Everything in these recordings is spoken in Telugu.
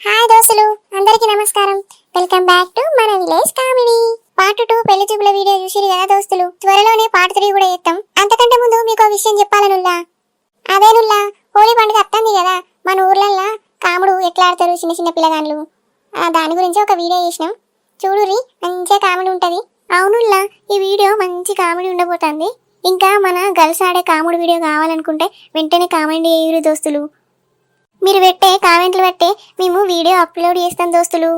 హాయ్ దోస్తులు అందరికీ నమస్కారం. వెల్కమ్ బ్యాక్ టు మన విలేజ్ కామెడీ పార్ట్ టూ పెళ్ళి చూపుల వీడియో చూసిరు కదా దోస్తులు? త్వరలోనే పార్ట్ త్రీ కూడా చేస్తాం. అంతకంటే ముందు మీకు ఒక విషయం చెప్పాలనుల్లా. అదేనుల్లా హోలీ పండుగ అత్తంది కదా. మన ఊర్లల్లా కాముడు ఎట్లా ఆడతారు చిన్న చిన్న పిల్లగాళ్ళు ఆ, దాని గురించి ఒక వీడియో చేసినాం. చూడురి మంచిగా కామెడీ ఉంటుంది. అవునుల్లా ఈ వీడియో మంచి కామెడీ ఉండబోతుంది. ఇంకా మన గర్ల్స్ ఆడే కాముడు వీడియో కావాలనుకుంటే వెంటనే కామెంట్ చేయరు దోస్తులు. మీరు పెట్టే కామెంట్లు పెట్టే మేము వీడియో అప్లోడ్ చేస్తాం దోస్తులు.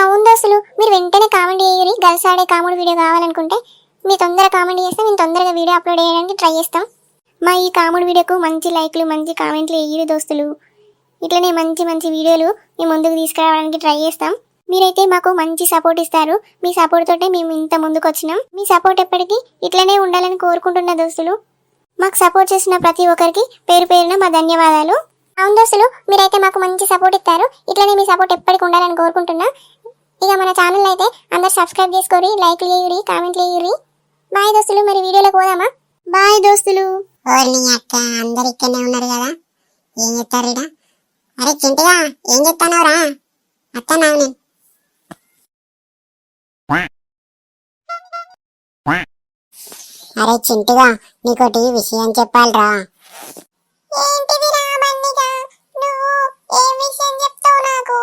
అవును దోస్తులు. మీరు వెంటనే కామెంట్ చేయరి గర్ల్స్ ఆడే కామెడీ వీడియో కావాలనుకుంటే మీరు తొందరగా కామెంట్ చేస్తే మేము తొందరగా వీడియో అప్లోడ్ చేయడానికి ట్రై చేస్తాం. మా ఈ కామెడీ వీడియోకు మంచి లైక్లు మంచి కామెంట్లు వేయరు దోస్తులు. ఇట్లనే మంచి మంచి వీడియోలు మేము ముందుకు తీసుకురావడానికి ట్రై చేస్తాం. మీరైతే మాకు మంచి సపోర్ట్ ఇస్తారు. మీ సపోర్ట్ తోటే మేము ఇంత ముందుకు వచ్చినాం. మీ సపోర్ట్ ఎప్పటికీ ఇట్లనే ఉండాలని కోరుకుంటున్న దోస్తులు. మాకు సపోర్ట్ చేసిన ప్రతి ఒక్కరికి పేరు పేరున మా ధన్యవాదాలు. అవును దోస్తులు మీరైతే మాకు మంచి సపోర్ట్ ఇస్తారు. ఇట్లనే మీ సపోర్ట్ ఎప్పటికి ఉండాలని కోరుకుంటున్నా. ఇక మన ఛానల్ అయితే అందరు సబ్స్క్రైబ్ చేసుకోరి లైక్లు చేయురి కామెంట్లు చేయురి. బాయ్ దోస్తులు మరి వీడియోలోకి పోదామా? బాయ్ దోస్తులు. ఓర్ని అక్క అందరు ఇక్కడనే ఉన్నారు కదా. ఏం అరే చింటిగా ఏం చెప్తానవరా నేను. అరే చింటిగా నీకోటి విషయం చెప్పాలిరా. ఏంటిది రామన్నిగా నువ్వు ఏం విషయం చెప్తావు నాకు?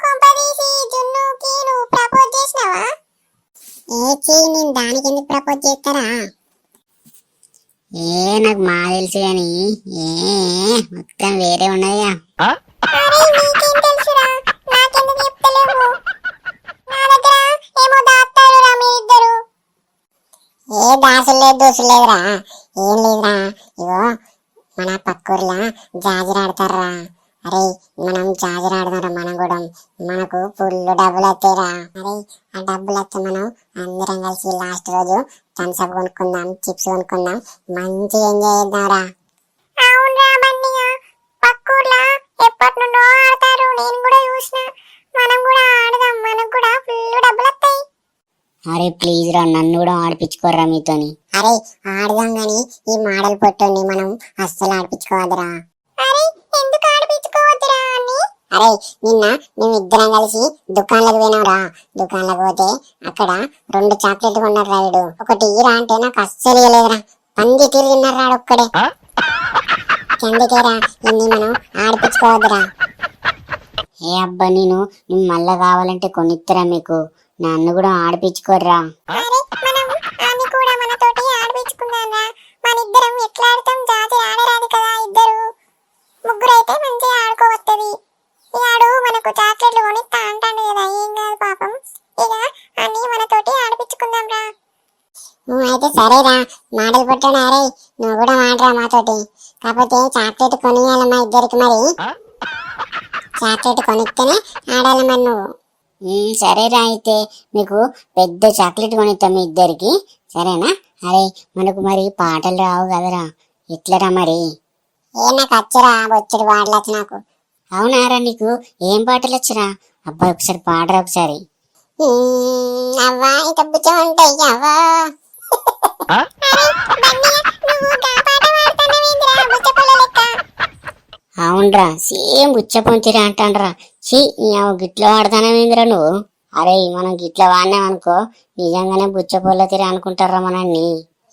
కొంపదీసి జున్నుకి నువ్వు ప్రపోజ్ చేసినావా? ఏ చెయ్యి నేను దానికి ఎందుకు ప్రపోజ్ చేస్తారా? ఏ నాకు మా తెలుసు కానీ ఏ మొత్తం వేరే ఉన్నదిగా. ఏ దాసులు లేదు దోసులు లేదురా? ఏం లేదురా? ఇగో మన పక్కూర్లా జాజిరాడతారా అరే మనం జాజిరాడదాం మనం కూడా మనకు ఫుల్ డబ్బులు వస్తాయిరా అరే ఆ డబ్బులు వస్తే మనం అందరం కలిసి లాస్ట్ రోజు థమ్స్అప్ కొనుక్కుందాం చిప్స్ కొనుక్కుందాం. మంచి ఎంజాయ్ చేద్దాంరా. అవును రామన్నయ్య పక్కూర్లా ఎప్పటి నుండో ఆడతారు. నేను కూడా చూసిన. మనం కూడా ఆడదాం. మనకు కూడా ఫుల్ డబ్బులు వస్తాయి అరే ప్లీజ్ రా నన్ను కూడా ఆడిపించుకోర్రా మీతోని. అరే ఆడదాం గాని ఈ మోడల్ పొట్టండి మనం అస్సలు ఆడిపించుకోవద్దురా. అరే అరే నిన్న మేము ఇద్దరం కలిసి దుకాణంలోకి పోయినాంరా దుకాణంలోకి పోతే అక్కడ రెండు చాక్లెట్లు కొన్నారు రాయుడు ఒకటి ఈరా అంటే నాకు అస్సలు ఇవ్వలేదురా పంది తీరు తిన్నారు రాడు ఒక్కడే అందుకేరా ఇన్ని మనం ఆడిపించుకోవద్దురా. ఏ అబ్బా నేను నేను మళ్ళా కావాలంటే కొనిత్తరా మీకు? నన్ను కూడా ఆడిపించుకోర్రా. సరేరా మాటలు పుట్టాను అరే నువ్వు కూడా మాటరా మాతోటి. కాకపోతే చాక్లెట్ కొనియాలి మా ఇద్దరికి మరి. చాక్లెట్ కొనిస్తేనే ఆడాలి మరి నువ్వు సరేరా అయితే. మీకు పెద్ద చాక్లెట్ కొనిస్తాం మీ ఇద్దరికి. సరేనా? అరే మనకు మరి పాటలు రావు కదరా. ఎట్లరా మరి? ఏ నాకు వచ్చరా వచ్చాడు పాటలు నాకు అవునారా నీకు? ఏం పాటలు వచ్చరా అబ్బాయి ఒకసారి పాడరా ఒకసారి. అవ్వా ఇంత బుచ్చం ఉంటాయి అవ్వా. నువ్వు అవునరా సేమ్ బుచ్చపొంతిరా అంటాండ్రా. చీ గిట్ల వాడతానవేంద్రా నువ్వు? అరే మనం గిట్ల వాడినాం అనుకో నిజంగానే బుచ్చపొల్ల తీరా అనుకుంటారా మనల్ని.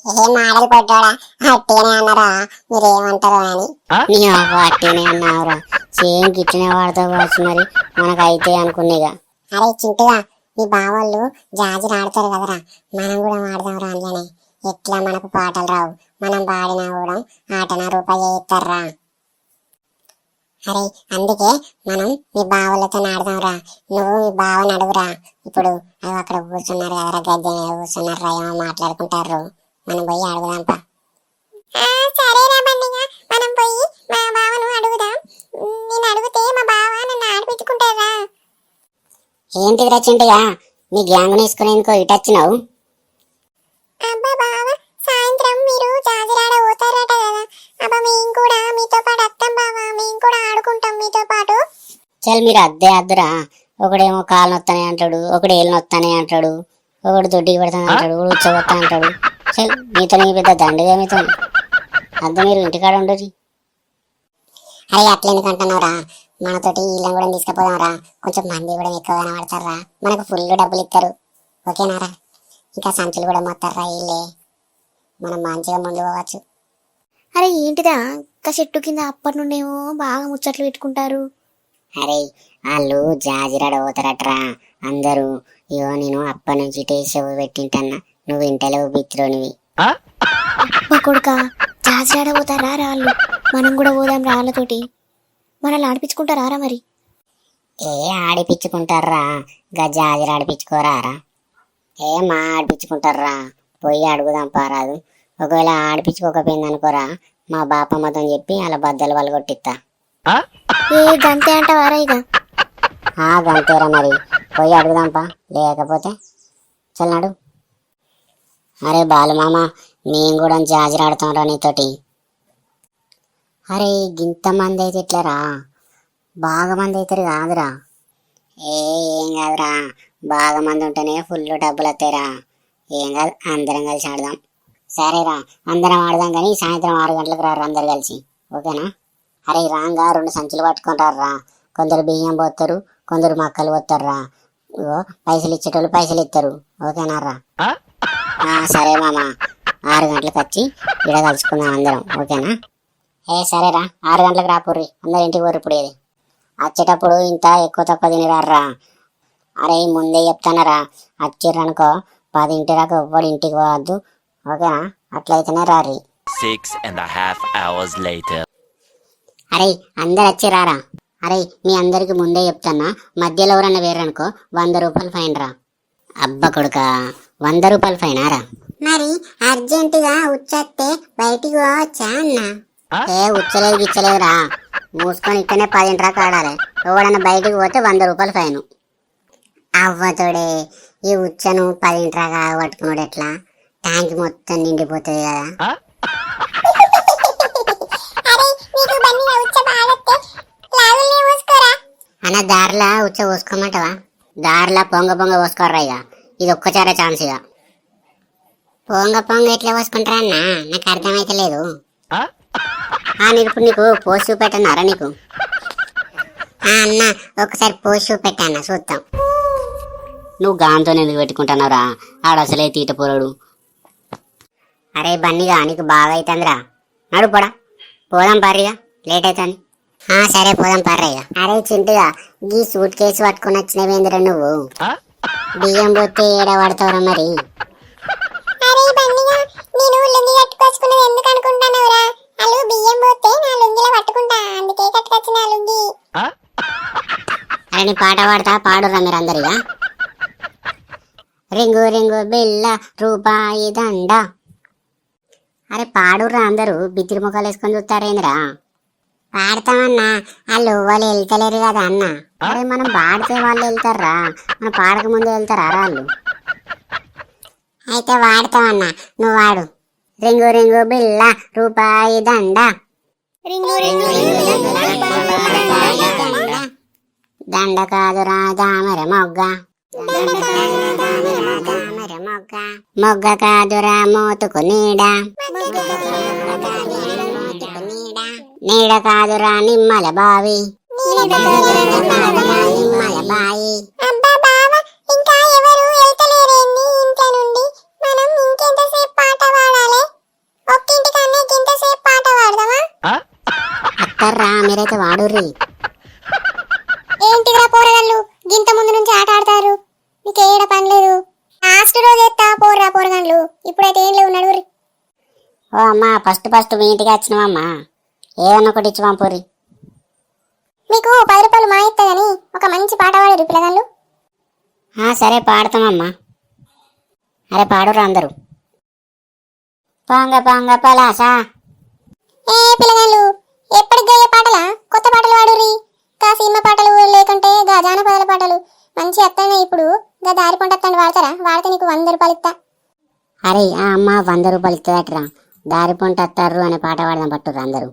ఏ మాడలు పడ్డాడా అట్టేనే అన్నారా? మీరు ఏమంటారు అని నీ అవ్వ అట్టేనే అన్నావురా. సేమ్ గిట్లనే వాడతావు కావచ్చు మరి మనకైతే అనుకునేగా అరే చింటుగా మీ బావళ్ళు జాజిలు ఆడతారు కదరా. మనం కూడా ఆడదాం రా అందులోనే ఎట్లా మనకు పాటలు రావు. మనం పాడినా కూడా ఆటన రూపాయి ఇస్తారా అరే అందుకే మనం మీ బావలతో ఆడదాంరా నువ్వు మీ బావని అడుగురా. ఇప్పుడు అవి అక్కడ కూర్చున్నారు కదరా గద్దె మీద కూర్చున్నారు రా ఏమో మాట్లాడుకుంటారు మనం పోయి అడుగుదాంపా ఆ, సరే మనం పోయి మా బావను అడుగుదాం. నేను అడిగితే మా బావ నన్ను ఆడిపించుకుంటారా? ఏంటిదిరా చింటగా నీ గ్యాంగ్ వేసుకునేందుకో ఇటు వచ్చినావు? అబ్బా బావ సాయంత్రం మీరు జాజిరాడ పోతారట కదా. అబ్బా మేము కూడా మీతో పాటు వస్తాం బావ మేము కూడా ఆడుకుంటాం మీతో పాటు. చల్ మీరు అద్దే అద్దురా. ఒకడేమో కాలు నొత్తానే అంటాడు ఒకడు ఏళ్ళు నొత్తానే అంటాడు ఒకడు దొడ్డికి పెడతాను అంటాడు ఒకడు ఉచ్చబోతా అంటాడు. చల్ మీతో నీ పెద్ద దండగా మీతో అద్ద మీరు ఇంటికాడ ఉండరు అరే అట్లా ఎందుకంటున్నావురా మనతోటి వీళ్ళని కూడా తీసుకుపోదాంరా కొంచెం మంది కూడా ఎక్కువ కనబడతారా మనకు ఫుల్ డబ్బులు ఇస్తారు. ఓకేనారా ఇంకా సంచులు కూడా మొత్తారా వీళ్ళే. మనం మంచిగా ముందు పోవచ్చు. అరే ఏంటిదా? ఇంకా చెట్టు కింద అప్పటి నుండేమో బాగా ముచ్చట్లు పెట్టుకుంటారు. అరే వాళ్ళు జాజిరాడ పోతారట్రా. అందరూ ఇగో నేను అప్పటి నుంచి టేస్ట్ పెట్టింటన్నా. నువ్వు ఇంటలేవు బిత్రోనివి కొడుక జాజిరాడ పోతారా రాళ్ళు మనం కూడా పోదాం రాళ్ళతోటి మనల్ని ఆడిపించుకుంటారా రా మరి? ఏ ఆడిపించుకుంటారా? గా జాజిర ఆడిపించుకోరారా ఏ మా ఆడిపించుకుంటారా? పోయి అడుగుదాం పారాదు. ఒకవేళ ఆడిపించుకోకపోయింది అనుకోరా మా బాపమ్మతో చెప్పి అలా బద్దలు వాళ్ళు కొట్టిస్తా ఏ గంతే అంటావారా ఇక? ఆ గంతేరా మరి. పోయి అడుగుదాంపా లేకపోతే చల్లాడు అరే బాలు మామ నేను కూడా జాజిర ఆడుతాంరా నీతోటి. అరే గింత మంది అయితే ఇట్లరా? బాగా మంది అవుతారు కాదురా. ఏ ఏం కాదురా. బాగా మంది ఉంటేనే ఫుల్ డబ్బులు వస్తాయిరా ఏం కాదు అందరం కలిసి ఆడదాం. సరేరా అందరం ఆడదాం కానీ సాయంత్రం ఆరు గంటలకు రారు అందరు కలిసి. ఓకేనా? అరే రాంగా రెండు సంచులు పట్టుకొని రా కొందరు బియ్యం పోతారు కొందరు మక్కలు పోతారు ఇగో పైసలు ఇచ్చేటోళ్ళు పైసలు ఇస్తారు ఓకేనా రా? ఆ, సరే మామ. ఆరు గంటలకు వచ్చి ఇక్కడ కలుసుకుందాం అందరం. ఓకేనా? ఏ సరేరా. ఆరు గంటలకు రాపుర్రి. అందరు ఇంటికి పోరు ఇప్పుడు ఇది. వచ్చేటప్పుడు ఇంత ఎక్కువ తక్కువ తినిరారా అరే ముందే చెప్తానరా. వచ్చిర్రనుకో పది ఇంటి దాకా ఎవ్వడు ఇంటికి పోవద్దు. ఓకేనా? అట్లయితేనే రారి. Six and a half hours later. అరే అందరు వచ్చిరారా? అరే మీ అందరికి ముందే చెప్తానా? మధ్యలో ఎవరన్నా వేరనుకో వంద రూపాయలు ఫైన్ రా. అబ్బ కొడుక వంద రూపాయలు ఫైన్ రా? మరి అర్జెంటుగా ఉచ్చేస్తే బయటికి పోవచ్చా అన్న? ఏ ఉచ్చలేదు గిచ్చలేదురా. మూసుకొని ఇక్కడనే పదింటి రాక ఆడాలి. ఎవడన్నా బయటికి పోతే వంద రూపాయలు ఫైన్. అవ్వతోడే ఈ ఉచ్చను పదింటి రాక పట్టుకున్నాడు ఎట్లా? ట్యాంక్ మొత్తం నిండిపోతుంది కదా. అన్న దారిలా ఉచ్చ పోసుకోమంటావా? దారిలా పొంగ పొంగ పోసుకోర్రా ఇక ఇది ఒక్కచారే ఛాన్స్ ఇక పొంగ పొంగ ఎట్లా పోసుకుంటారా అన్న? నాకు అర్థమైతే లేదు ఆ నీకు ఇప్పుడు నీకు పోసి చూపెట్టన్నారా నీకు. ఆ అన్న ఒకసారి పోసి చూపెట్టన్న చూద్దాం. నువ్వు గాంతో ఎందుకు పెట్టుకుంటున్నావురా ఆడ అసలే తీట పోరాడు. అరే బన్నీగా నీకు బాగా అవుతుందిరా నడు పోడా పోదాం పారిగా లేట్ అవుతుంది ఆ సరే పోదాం పారయ్య అరే చింటుగా గీ సూట్ కేసు పట్టుకుని వచ్చినవేంద్ర నువ్వు? బియ్యం పోతే ఏడ పడతావురా మరి? అరే బండిగా నేను లుంగి కట్టుకొచ్చుకున్నది ఎందుకు అనుకుంటున్నావురా? అలు బియ్యం పోతే నా లుంగిలో పట్టుకుంటా. అందుకే కట్టుకొచ్చిన లుంగి. అరే నీ పాట పాడతా పాడురా మీరు అందరిగా? రింగు రింగు బిల్ల రూపాయి దండ. అరే పాడురా అందరూ బిద్దిరి ముఖాలు వేసుకొని చూస్తారేంద్రా? పాడతామన్నా వాళ్ళు వాళ్ళు వెళ్తలేరు కదా అన్న. అరే మనం పాడితే వాళ్ళు వెళ్తారా? మనం పాడక ముందు వెళ్తారా వాళ్ళు? అయితే వాడతామన్నా. నువ్వు వాడు. రింగు రింగు బిల్ల రూపాయి దండ. రింగు రింగు దండ. కాదురా దామర మొగ్గ. మొగ్గ. కాదురా మోతుకు నీడ. నీడ. కాదురా నిమ్మల బావి. నిమ్మల బావ. అత్తర్రా మీరైతే వాడుర్రి. ఏంటిదిరా పోరగాళ్ళు? గింత ముందు నుంచి ఆట ఆడతారు. మీకు ఏడ పని లేదు. లాస్ట్ రోజు ఎత్తా పోర్రా పోరగాళ్ళు. ఇప్పుడైతే ఏం లేవు నడువురి ఓ అమ్మా ఫస్ట్ ఫస్ట్ మీ ఇంటికి వచ్చినావమ్మా. ఏదన్నా ఒకటి ఇచ్చి పంపురి మీకు పది రూపాయలు మా ఇస్తా గాని ఒక మంచి పాట పాడారు పిల్లగాళ్ళు. ఆ, సరే పాడతామమ్మా. అరే పాడురా అందరూ. పొంగ పొంగ పలాసా. ఏ పిల్లగాళ్ళు ఎప్పటికి గయ్యే పాటలా? కొత్త పాటలు పాడురి గా సినిమా పాటలు లేకుంటే గా జానపదాల పాటలు. మంచి అత్తాయి ఇప్పుడు. గా దారి పంట అత్తాన్ని వాడతారా? వాడితే నీకు వంద రూపాయలు ఇస్తా. అరే ఆ అమ్మ వంద రూపాయలు ఇస్తుందట్రా. దారి పొంట అత్తారు అనే పాట పాడదాం పట్టుర్రు అందరూ.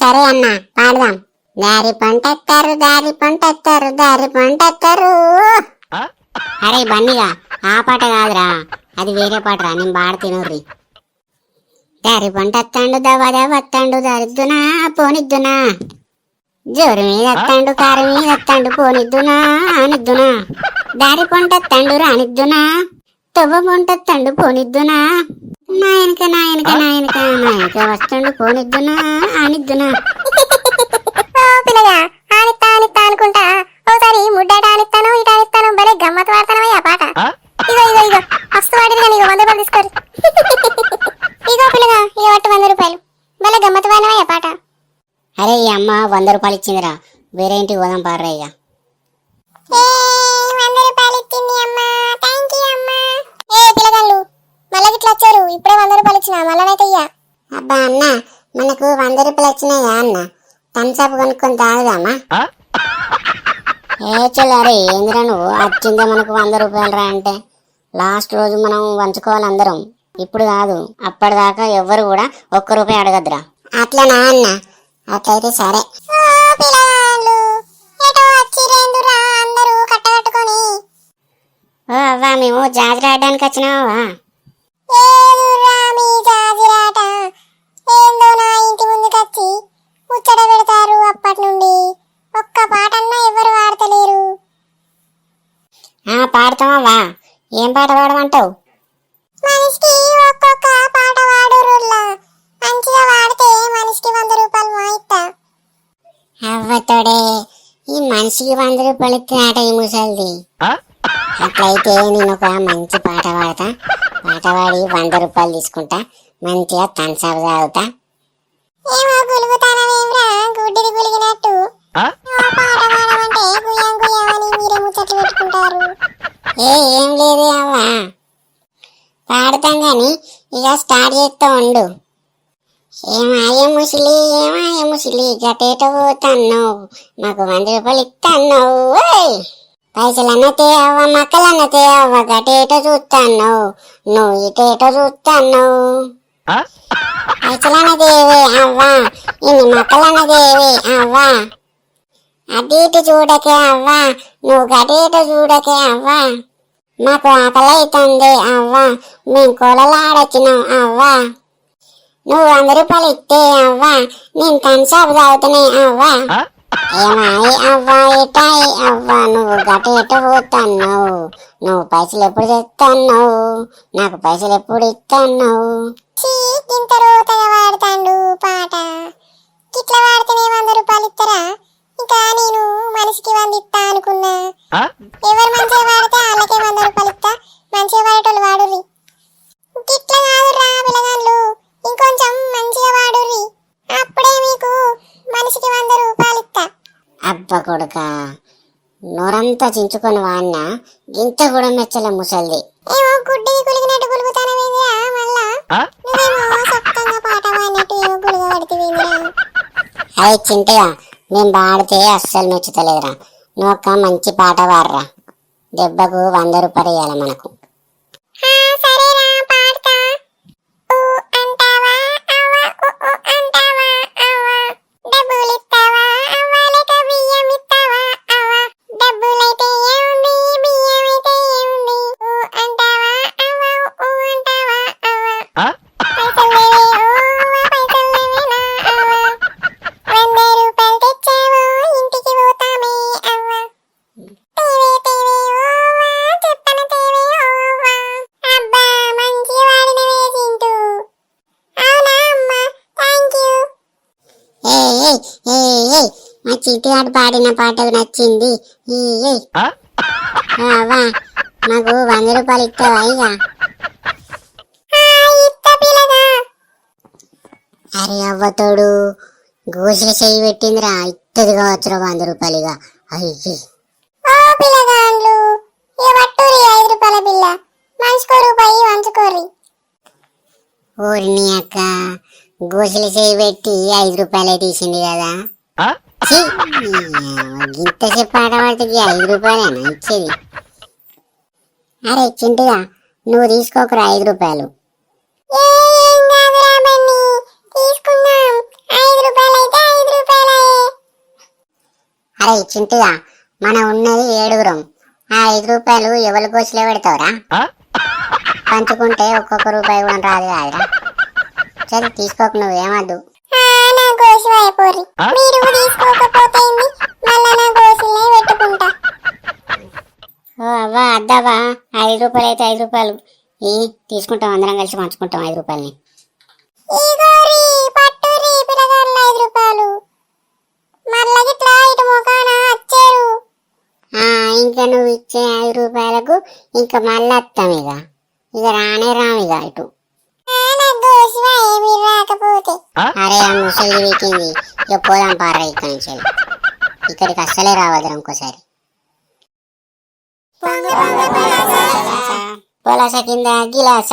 సరే అన్న పాడదాం. దారి పంట అత్తారు దారి పంట అత్తారు దారి పంట అత్తారు అరే బన్నీగా ఆ పాట కాదురా. అది వేరే పాటరా. నేను పాడ తినర్రి. దారి పంట అత్తాండు దవద వత్తాండు దారిద్దునా పోనిద్దునా? జోరు మీద ఎత్తండు కారు మీద ఎత్తండు పోనిద్దునా అనిద్దునా దారి పొంటెత్తండు రానిద్దునా? తవ్వ పొంటెత్తండు పోనిద్దునా? నాయనక నాయనక నాయనక నాయనక వస్తుండు పోనిద్దునా అనిద్దునా పిల్లగా ఆనిత్తా అనుకుంటా ఒకసారి ముడ్డాట ఆనిత్తాను ఇటు ఆనిత్తాను భలే గమ్మత్ వాడతానవయ్యా పాట ఇగో ఇగో ఇగో వస్తు వాడిది కానీ ఇగో వంద రూపాయలు తీసుకోరు ఇగో పిల్లగా ఇగో పట్టు వంద రూపాయలు భలే గమ్మత్ వాడినవయ్యా పాట అరే ఈ అమ్మ వంద రూపాయలు ఇచ్చిందిరా. వేరే ఇంటికి పోదాం పార్రా ఇక. వంద రూపాయలు ఇచ్చింది అమ్మా. థ్యాంక్ యూ అమ్మా. ఏ పిల్లగాళ్ళు మళ్ళీ ఇట్లా వచ్చారు. ఇప్పుడే వంద రూపాయలు ఇచ్చిన మళ్ళనైతే ఇయ్యా. అబ్బా అన్న మనకు వంద రూపాయలు వచ్చినాయా అన్న? థమ్స్అప్ కొనుక్కొని తాగుదామా? ఏ చెల్లారే ఏందిరా నువ్వు? వచ్చిందే మనకు వంద రూపాయలు రా అంటే. లాస్ట్ రోజు మనం వంచుకోవాలి అందరం. ఇప్పుడు కాదు అప్పటిదాకా ఎవ్వరు కూడా ఒక్క రూపాయి అడగద్దురా. అట్లనా అన్న? అట్లయితే సరే. ఓ అవ్వా మేము జాతర ఆడడానికి వచ్చినావా ఏందో నా ఇంటి ముందుకొచ్చి ముచ్చట పెడతారు అప్పటి నుండి ఒక్క పాటన్నా ఎవరు వాడతలేరు ఆ పాడతావా ఏం పాట పాడమంటావు? మనిషికి ఒక్కొక్క పాట వాడురుల్లా మంచిగా వాడితే మనిషికి వంద రూపాయలు మాయిస్తా అవ్వతోడే ఈ మనిషికి వంద రూపాయలు ఇచ్చినాట ఈ ముసలిది. అట్లయితే నేను ఒక మంచి పాట పాడతా. పాట పాడి వంద రూపాయలు తీసుకుంటా. మంచిగా థమ్స్అప్ తాగుతా. ఏమో గులుగుతానవేమ్రా గుడ్డిది గులిగినట్టు. పాట పాడమంటే గుయ్యం గుయ్యమని మీరే ముచ్చట్లు పెట్టుకుంటారు. ఏ ఏం లేదే అవ్వా. పాడతాం గాని ఇక స్టార్ట్ చేస్తా ఉండు. ఏమాయ ముసిలి ఏమాయ ముసిలి గటేట పోతున్నావు మాకు వంద రూపాయలు ఇస్తున్నావు పైసలన్న తేవా మక్కలన్న తేవా గటేట చూస్తున్నావు నువ్వు ఇటేట చూస్తున్నావు పైసలన్న దేవే అవ్వా. ఇన్ని మక్కలన్న దేవే అవ్వా. అటు ఇటు చూడకే అవ్వా. నువ్వు గటేట చూడకే అవ్వా. మాకు ఆకలి అవుతుంది అవ్వా. మేము కొలలాడొచ్చినాం అవ్వా. నువ్వు వంద రూపాయలు ఇస్తే అవ్వా. నేను థమ్స్అప్ తాగుతున్నాయి అవ్వా. ఏమాయి అవ్వా ఇటాయి అవ్వా. నువ్వు గట ఎట పోతున్నావు. నువ్వు పైసలు ఎప్పుడు తెస్తున్నావు నాకు పైసలు ఎప్పుడు ఇస్తున్నావు చీ ఇంత రోతగా వాడతాండు పాట. ఇట్లా వాడితేనే వంద రూపాయలు ఇస్తారా ఇంకా నేను మనిషికి వంద ఇస్తా అనుకున్నా. ఎవరు మంచిగా వాడితే వాళ్ళకే వంద రూపాయలు ఇస్తా. మంచిగా వాడేటోళ్ళు వాడుర్రి. ఇట్లా కాదు రా పిల్లగాళ్ళు ఇంకొంచెం మంచిగా వాడుర్రి. అప్పుడే మీకు మనిషికి వంద రూపాయలు ఇస్తా అబ్బ కొడుక నోరంతా చించుకొని వాడినా గింత కూడా మెచ్చలే ముసల్ది. ఏమో గుడ్డిది గులిగినట్టు గులుగుతానవేందిరా మళ్ళా. నువ్వేమో సొక్కంగా పాట పాడినట్టు ఏమో గులుగ పడుతుంది అదే చింటగా మేము పాడితే అస్సలు మెచ్చుతలేదురా. నువ్వు ఒక మంచి పాట పాడరా. దెబ్బకు వంద రూపాయలు ఇవ్వాలి మనకు. చిట్టిగాడు పాడిన పాట నచ్చింది. ఈ ఏ అవ్వా మాకు వంద రూపాయలు ఇస్తావా ఇక అరే అవ్వతోడు గోసిన చెయ్యి పెట్టిందిరా. ఇత్తది కావచ్చురా వంద రూపాయలు ఇక. అయ్యి. ఓ పిల్లగాండ్లు ఏ పట్టురి ఐదు రూపాయల బిల్ల. మనిషికో రూపాయి వంచుకోరి ఊరిని అక్క. గోసలు చేయి పెట్టి ఐదు రూపాయలే తీసింది కదా. ఛీ, ఆట పడితే ఐదు రూపాయలేనా ఇచ్చేది అరే చింటిగా నువ్వు తీసుకోకరా ఐదు రూపాయలు. అరే చింటిగా మనం ఉన్నది ఏడుగురం ఆ ఐదు రూపాయలు ఎవరి గోసలే పెడతావురా పంచుకుంటే ఒక్కొక్క రూపాయి కూడా రాదు కాదురా. సరే తీసుకోకు నువ్వు మీరు తీసుకోకపోతే? మళ్ళా నా పెట్టుకుంటా. ఓ అవ్వా అద్దావా ఐదు రూపాయలు అయితే ఐదు రూపాయలు. ఈ తీసుకుంటాం అందరం కలిసి పంచుకుంటాం ఐదు రూపాయలని. ఇంకా నువ్వు ఇచ్చే ఐదు రూపాయలకు ఇంకా మళ్ళీ వస్తాం ఇక ఇక రానే రాము ఇక ఇటు. అరే ఆ ముసలి వీకింది ఇక పోదాం పారా ఇక్కడి నుంచి వెళ్ళి. ఇక్కడికి అస్సలే రావద్దు ఇంకోసారి. పొలాస. కింద గిలాస.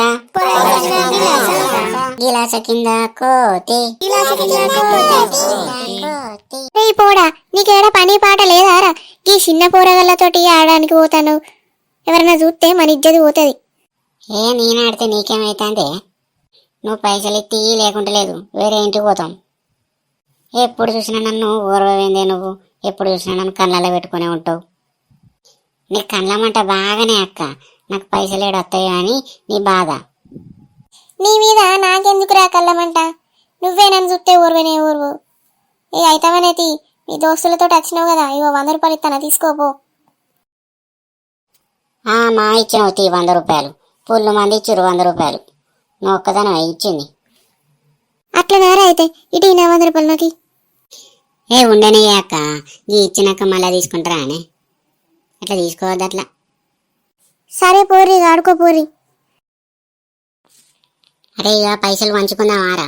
గిలాస కింద కోతి. రేయ్ పోడా నీకేడా పని పాట లేదారా ఈ చిన్న పోరగళ్ళతోటి ఆడడానికి పోతాను. ఎవరైనా చూస్తే మన ఇజ్జది పోతుంది. ఏ నేను ఆడితే నీకేమైతుంది? నువ్వు పైసలు ఎత్తి లేకుంటే లేదు వేరే ఇంటికి పోతాం. ఎప్పుడు చూసినా నన్ను ఓర్వవేందే నువ్వు ఎప్పుడు చూసినా నన్ను కళ్ళలో పెట్టుకునే ఉంటావు. నీ కళ్ళమంట బాగానే అక్క నాకు పైసలు ఏడు వస్తాయో అని నీ బాధ. నీ మీద నాకెందుకు రా కళ్ళమంట నువ్వే నన్ను చూస్తే ఊర్వనే ఊర్వు ఏ అయితావనేతి మీ దోస్తులతో వచ్చినావు కదా ఇవో వంద రూపాయలు ఇస్తానా తీసుకోపో. ఆ మా ఇచ్చిన తీ వంద రూపాయలు. పుల్లు మంది ఇచ్చిరు వంద రూపాయలు. నువ్వు ఒక్కదాని ఇచ్చింది. అట్లా నేరా అయితే ఇటు ఈ నా వంద రూపాయలు నాకు. ఏ ఉండనే అక్క. ఈ ఇచ్చినాక మళ్ళీ తీసుకుంటారా అని. అట్లా తీసుకోవద్దు అట్లా. సరే పోరి ఆడుకో పోరి అరే ఇక పైసలు పంచుకుందామారా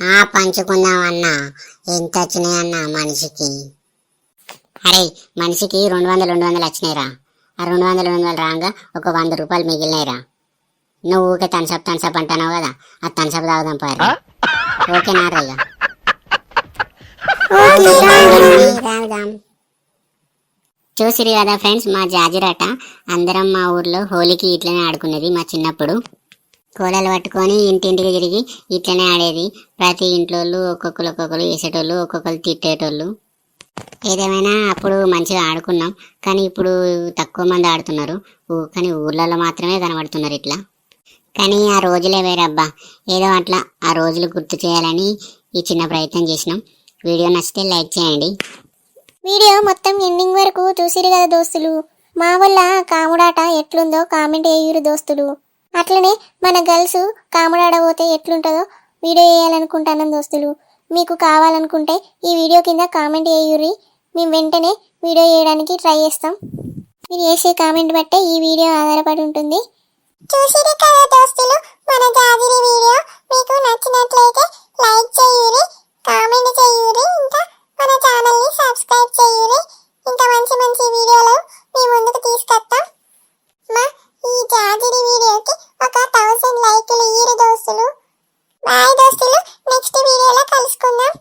ఆ పంచుకుందామన్నా ఎంత వచ్చినాయన్నా మనిషికి. అరే మనిషికి రెండు వందలు రెండు వందలు వచ్చినాయిరా ఆ రెండు వందలు రెండు వందలు రాగా ఒక వంద రూపాయలు మిగిలినాయిరా నువ్వు ఊకే తనసప్ తనసప్ అంటున్నావు కదా ఆ తనసప్ తాగుదాం పారు ఇక. తాగుదాం. చూసిరు కదా ఫ్రెండ్స్ మా జాజిరాట అందరం మా ఊర్లో హోలీకి ఇట్లనే ఆడుకునేది మా చిన్నప్పుడు. కోలలు పట్టుకొని ఇంటింటికి తిరిగి ఇట్లనే ఆడేది. ప్రతి ఇంట్లో ఒక్కొక్కరు ఒక్కొక్కరు వేసేటోళ్ళు ఒక్కొక్కరు తిట్టేటోళ్ళు. ఏదేమైనా అప్పుడు మంచిగా ఆడుకున్నాం కానీ ఇప్పుడు తక్కువ మంది ఆడుతున్నారు. కానీ ఊర్లలో మాత్రమే కనబడుతున్నారు ఇట్లా. కానీ ఆ రోజులే వేరబ్బా ఏదో అట్లా ఆ రోజులు గుర్తు చేయాలని ఈ చిన్న ప్రయత్నం చేసినాం. వీడియో నచ్చితే లైక్ చేయండి. వీడియో మొత్తం ఎండింగ్ వరకు చూసిరు కదా దోస్తులు. మా వల్ల కాముడాట ఎట్లుందో కామెంట్ వేయురు దోస్తులు. అట్లనే మన గర్ల్స్ కాముడాడ పోతే ఎట్లుంటుందో వీడియో వేయాలనుకుంటాను దోస్తులు. మీకు కావాలనుకుంటే ఈ వీడియో కింద కామెంట్ వేయుర్రి మేము వెంటనే వీడియో చేయడానికి ట్రై చేస్తాం. మీరు చేసే కామెంట్ బట్టే ఈ వీడియో ఆధారపడి ఉంటుంది. చూసిరు కదా దోస్తులు మన జాజిరి వీడియో. మీకు నచ్చినట్లయితే లైక్ చేయురి కామెంట్ చేయురి ఇంకా మన ఛానల్ని సబ్స్క్రైబ్ చేయురి. ఇంకా మంచి మంచి వీడియోలు మీ ముందుకు తీసుకొస్తాం. మా ఈ జాజిరి వీడియోకి ఒక థౌసండ్ లైక్లు ఇయ్యరు దోస్తులు. బాయ్ దోస్తులు. నెక్స్ట్ వీడియోలో కలుసుకుందాం.